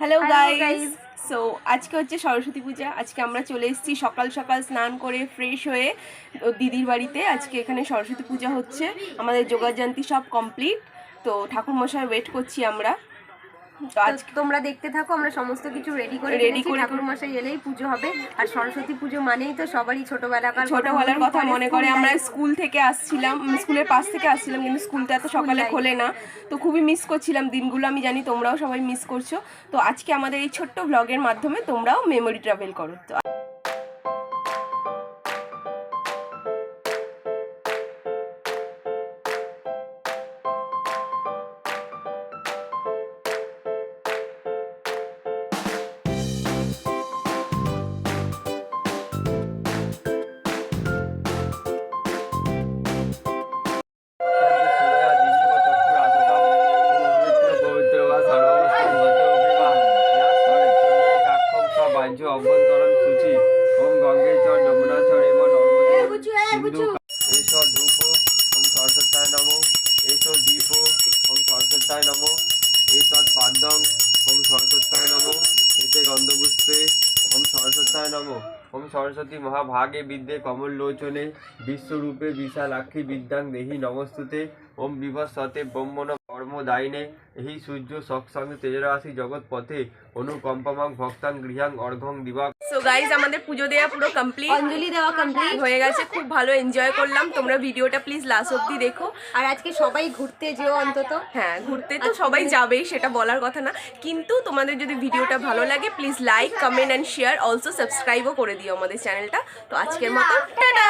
Hello guys guys so আজকে হচ্ছে সরস্বতী পূজা। আজকে আমরা চলে এসেছি সকাল সকাল স্নান করে ফ্রেশ হয়ে ও দিদির বাড়িতে। আজকে এখানে সরস্বতী পূজা হচ্ছে। আমাদের যোগাযান্তি সব কমপ্লিট তো ঠাকুর মশাই ওয়েট করছি আমরা। তোমরা দেখতে থাকো আমরা সমস্ত কিছু রেডি করে রেডি করে- করে ঠাকুর মশাই এলেই পুজো হবে আর সরস্বতী পুজো মানেই তো সবারই ছোটবেলাকার ছোটবেলার কথা মনে করে। আমরা স্কুল থেকে আসছিলাম স্কুলের পাশ থেকে আসছিলাম কিন্তু স্কুলটা এত সকালে খোলে না। তো খুবই মিস করছিলাম দিনগুলো আমি জানি তোমরাও সবাই মিস করছ। তো আজকে আমাদের এই ছোট্ট ব্লগের মাধ্যমে তোমরাও মেমোরি ট্রাভেল করো। তো অভ্যন্তরণ সূচি। ওম গঙ্গে চ যমুনা চ রেব নর্মদে সিন্ধু এসো ধূপ ওম সরস্বতায় নমো। এসো দীপ ওম সরস্বতায় নমো। এতৎ পাদ্যং ওম সরস্বতায় নমো। এতে গন্ধপুষ্পে ওম সরস্বতায় নমো। ওম সরস্বতী মহাভাগে বিদ্যে কমললোচনে বিশ্বরূপে বিশালাক্ষী বিদ্যাং দেহি নমস্তুতে। ওম বিভৎসতে ব্রহ্মণ কর্মদায়িনে এই সূর্য সৎসঙ্গে তেজরাশি জগৎ পথে অনুকম্পমাং ভক্তাং গৃহাং অর্ঘং দিবা সো গাইজ আমাদের পুজো দেওয়া পুরো কমপ্লিট অঞ্জলি দেওয়া কমপ্লিট হয়ে গেছে খুব ভালো এনজয় করলাম। তোমরা ভিডিওটা প্লিজ লাস্ট অব্দি দেখো। আর আজকে সবাই ঘুরতে যেও অন্তত। হ্যাঁ ঘুরতে তো সবাই যাবেই সেটা বলার কথা না। কিন্তু তোমাদের যদি ভিডিওটা ভালো লাগে please like comment and share also সাবস্ক্রাইবও করে দিও আমাদের চ্যানেলটা তো আজকের মতো টাটা!